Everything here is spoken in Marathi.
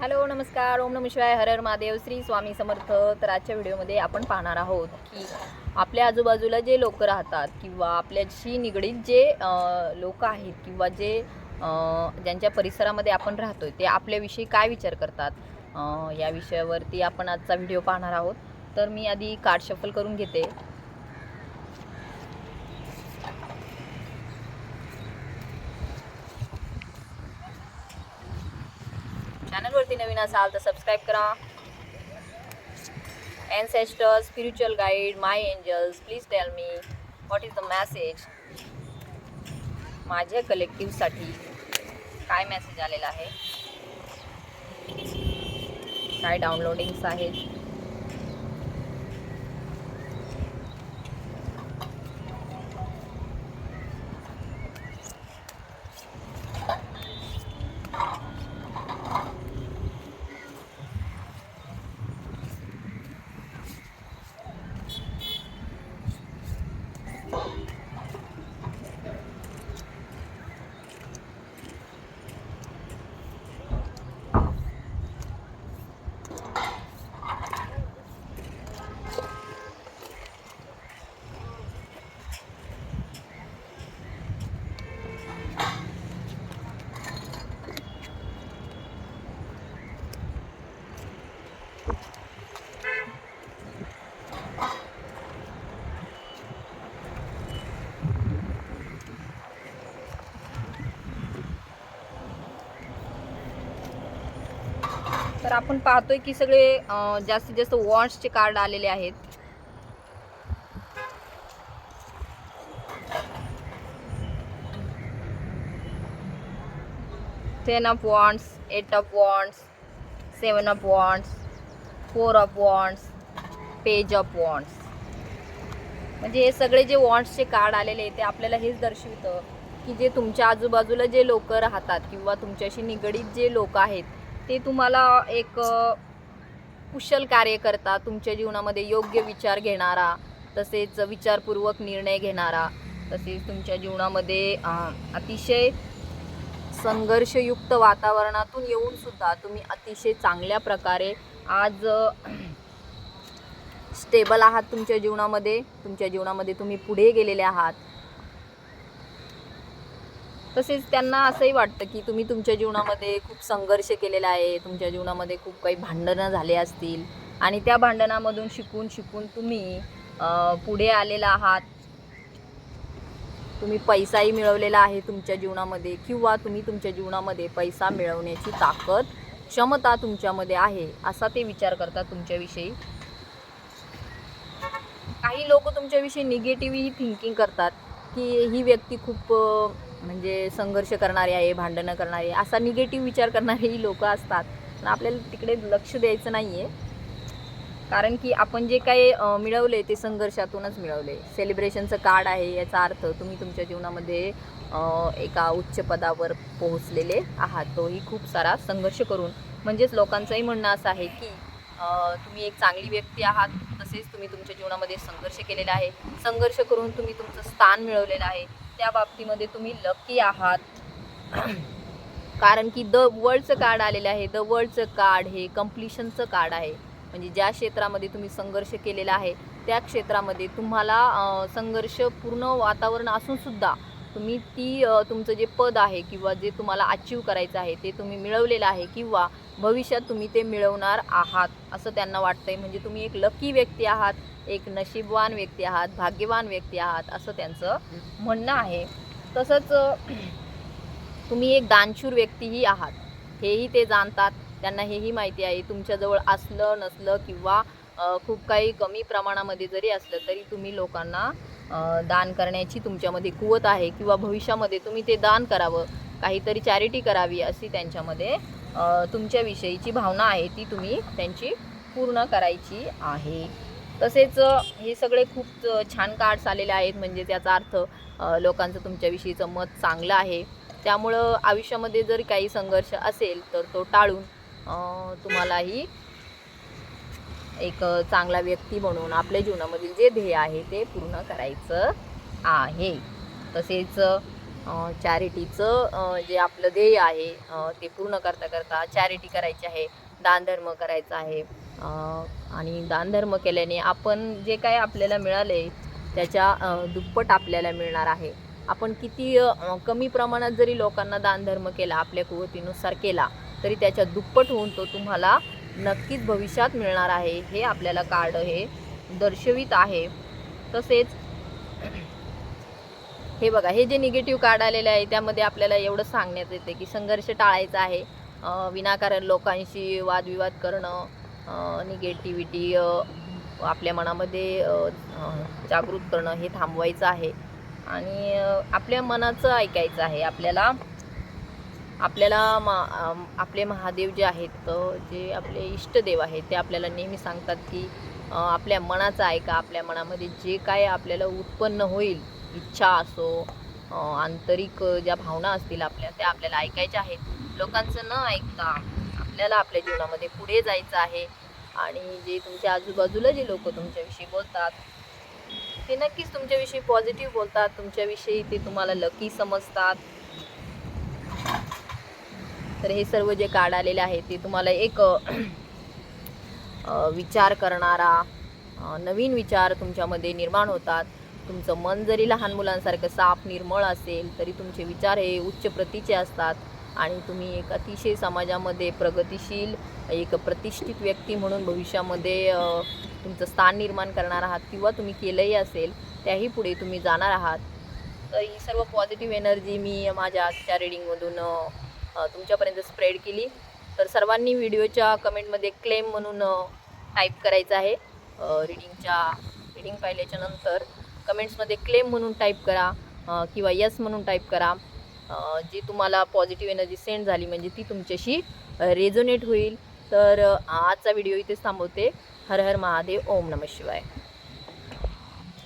हॅलो नमस्कार. ओम नम शिवाय. हर हर महादेव. श्री स्वामी समर्थ. तर आजच्या व्हिडिओमध्ये आपण पाहणार आहोत की आपल्या आजूबाजूला जे लोक राहतात किंवा आपल्याशी निगडीत जे लोक आहेत किंवा जे ज्यांच्या परिसरामध्ये आपण राहतोय ते आपल्याविषयी काय विचार करतात? या विषयावरती आपण आजचा व्हिडिओ पाहणार आहोत. तर मी आधी कार्ड शफल करून घेते. चॅनलवरती नवीन असाल तर सबस्क्राईब करा. Ancestors spiritual guide my angels please tell me what is the message माझ्या कलेक्टिवसाठी काय मेसेज आलेला आहे? काय डाउनलोडिंग्स आहेत? तर आपण पाहतोय की सगळे जास्तीत जास्त वॉन्ट्सचे कार्ड आलेले आहेत. Ten of wands eight of wands seven of wands four of wands page of wands म्हणजे हे सगळे जे वॉन्ट्सचे कार्ड आलेले आहेत ते आपल्याला हेच दर्शवितं की जे तुमच्या आजूबाजूला जे लोक राहतात किंवा तुमच्याशी निगडीत जे लोक आहेत ते तुम्हाला एक कुशल कार्य करता तुमच्या जीवनामध्ये योग्य विचार घेणारा तसेच विचारपूर्वक निर्णय घेणारा तसेच तुमच्या जीवनामध्ये अतिशय संघर्षयुक्त वातावरणातून येऊन सुद्धा तुम्ही अतिशय चांगल्या प्रकारे आज स्टेबल आहात तुमच्या जीवनामध्ये तुमच्या जीवनामध्ये तुम्ही पुढे गेलेले आहात. तसेच त्यांना असंही वाटतं की तुम्ही तुमच्या जीवनामध्ये खूप संघर्ष केलेला आहे तुमच्या जीवनामध्ये खूप काही भांडणं झाले असतील. आणि त्या भांडणामधून शिकून शिकून तुम्ही पुढे आलेला आहात. तुम्ही पैसाही मिळवलेला आहे तुमच्या जीवनामध्ये किंवा तुम्ही तुमच्या जीवनामध्ये पैसा मिळवण्याची ताकद क्षमता तुमच्यामध्ये आहे असा ते विचार करतात तुमच्याविषयी. काही लोक तुमच्याविषयी निगेटिव्ह थिंकिंग करतात की ही व्यक्ती खूप म्हणजे संघर्ष करणारे आहे भांडणं करणारे असा निगेटिव्ह विचार करणारेही लोक असतात. पण आपल्याला तिकडे लक्ष द्यायचं नाही आहे कारण की आपण जे काही मिळवले ते संघर्षातूनच मिळवले सेलिब्रेशनचं कार्ड आहे याचा अर्थ तुम्ही तुमच्या जीवनामध्ये एका उच्च पदावर पोहोचलेले आहात. तोही खूप सारा संघर्ष करून. म्हणजेच लोकांचंही म्हणणं असं आहे की तुम्ही एक चांगली व्यक्ती आहात तसेच तुम्ही तुमच्या जीवनामध्ये संघर्ष केलेला आहे. संघर्ष करून तुम्ही तुमचं स्थान मिळवलेलं आहे. त्या बाबतीमध्ये तुम्ही लकी आहात. कारण की द वर्ल्डचं कार्ड आलेलं आहे. द वर्ल्डचं कार्ड हे कम्प्लिशनचं कार्ड आहे. म्हणजे ज्या क्षेत्रामध्ये तुम्ही संघर्ष केलेला आहे त्या क्षेत्रामध्ये तुम्हाला संघर्ष पूर्ण वातावरण असूनसुद्धा तुम्ही ती तुमचं जे पद आहे किंवा जे तुम्हाला अचीव करायचं आहे ते तुम्ही मिळवलेलं आहे किंवा भविष्यात तुम्ही ते मिळवणार आहात असं त्यांना वाटतंय. म्हणजे तुम्ही एक लकी व्यक्ती आहात एक नशीबवान व्यक्ती आहात भाग्यवान व्यक्ती आहात असं त्यांचं म्हणणं आहे. तसंच तुम्ही एक दानशूर व्यक्तीही आहात. हेही ते जाणतात त्यांना हेही माहिती आहे. तुमच्याजवळ असलं नसलं किंवा खूप काही कमी प्रमाणामध्ये जरी असलं तरी तुम्ही लोकांना दान करण्याची तुमच्यामध्ये कुवत आहे किंवा भविष्यामध्ये तुम्ही ते दान करावं काहीतरी चॅरिटी करावी अशी त्यांच्यामध्ये तुमच्याविषयीची भावना आहे ती तुम्ही त्यांची पूर्ण करायची आहे. तसेच हे सगळे खूप छान कार्ड्स आलेले आहेत म्हणजे त्याचा अर्थ लोकांचं तुमच्याविषयीचं मत चांगलं आहे. त्यामुळं आयुष्यामध्ये जर काही संघर्ष असेल तर तो टाळून तुम्हालाही एक चांगला व्यक्ती म्हणून आपल्या जीवनामधील जे ध्येय आहे ते पूर्ण करायचं आहे. तसेच चॅरिटीचं जे आपलं ध्येय आहे ते पूर्ण करता करता चॅरिटी करायची आहे दानधर्म करायचा आहे आणि दानधर्म केल्याने आपण जे काय आपल्याला मिळाले त्याच्या दुप्पट आपल्याला मिळणार आहे. आपण किती कमी प्रमाणात जरी लोकांना दानधर्म केला आपल्या कुवतीनुसार केला तरी त्याच्या दुप्पट होऊन तो तुम्हाला नक्कीच भविष्यात मिळणार आहे. हे आपल्याला कार्ड हे दर्शवित आहे. तसेच हे बघा हे जे निगेटिव्ह कार्ड आलेले आहे त्यामध्ये आपल्याला एवढं सांगण्यात येते की संघर्ष टाळायचा आहे. विनाकारण लोकांशी वादविवाद करणं निगेटिव्हिटी आपल्या मनामध्ये जागृत करणं हे थांबवायचं आहे. आणि आपल्या मनाचं ऐकायचं आहे. आपल्याला आपल्याला मा आपले महादेव जे आहेत जे आपले इष्टदेव आहेत ते आपल्याला नेहमी सांगतात की आपल्या मनाचं ऐका आपल्या मनामध्ये जे काय आपल्याला उत्पन्न होईल इच्छा असो आंतरिक ज्या भावना असतील आपल्या त्या आपल्याला ऐकायच्या आहेत. लोकांचं न ऐकता आपल्याला आपल्या जीवनामध्ये पुढे जायचं आहे. आणि जे तुमच्या आजूबाजूला जे लोक तुमच्याविषयी बोलतात ते नक्कीच तुमच्याविषयी पॉझिटिव्ह बोलतात. तुमच्याविषयी ते तुम्हाला लकी समजतात. तर हे सर्व जे कार्ड आलेले आहे ते तुम्हाला एक विचार करणारा नवीन विचार तुमच्यामध्ये निर्माण होतात. तुमचं मन जरी लहान मुलांसारखं साफ निर्मळ असेल तरी तुमचे विचार हे उच्च प्रतीचे असतात. आणि तुम्ही एक अतिशय समाजामध्ये प्रगतिशील एक प्रतिष्ठित व्यक्ती म्हणून भविष्यामध्ये तुमचं स्थान निर्माण करणार आहात किंवा तुम्ही केलंही असेल त्याही पुढे तुम्ही जाणार आहात. तर ही सर्व पॉझिटिव्ह एनर्जी मी माझ्या आजच्या रिडिंगमधून तुमच्यापर्यंत स्प्रेड केली. तर सर्वांनी व्हिडिओच्या कमेंटमध्ये क्लेम म्हणून टाईप करायचं आहे. रिडिंगच्या रिडिंग पाहिल्याच्या नंतर कमेंट्समध्ये क्लेम म्हणून टाईप करा किंवा यस म्हणून टाईप करा. जी तुम्हाला पॉझिटिव्ह एनर्जी सेंड झाली म्हणजे ती तुमच्याशी रेझोनेट होईल. तर आजचा व्हिडिओ इथेच थांबवते. हर हर महादेव ओम नमः शिवाय.